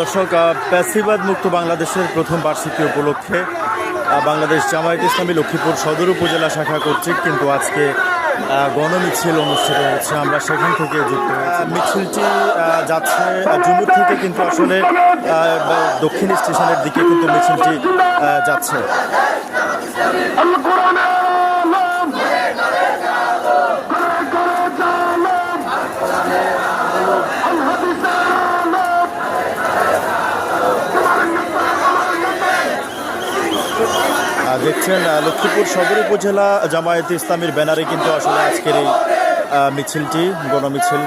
দর্শক প্যাসিবাদ মুক্ত বাংলাদেশের প্রথম বার্ষিকী উপলক্ষে বাংলাদেশ জামায়াত ইসলামী লক্ষ্মীপুর সদর উপজেলা শাখা কর্তৃক কিন্তু আজকে গণমিছিল অনুষ্ঠিত হচ্ছে। আমরা সেখান থেকে যুক্ত হয়েছি। মিছিলটি যাচ্ছে জুমুর থেকে কিন্তু আসলে দক্ষিণ স্টেশনের দিকে কিন্তু মিছিলটি যাচ্ছে। দেখছেন লক্ষ্মীপুর সদর উপজেলা জামায়াতে ইসলামের ব্যানারে কিন্তু আসলে আজকের এই মিছিলটি গণমিছিল।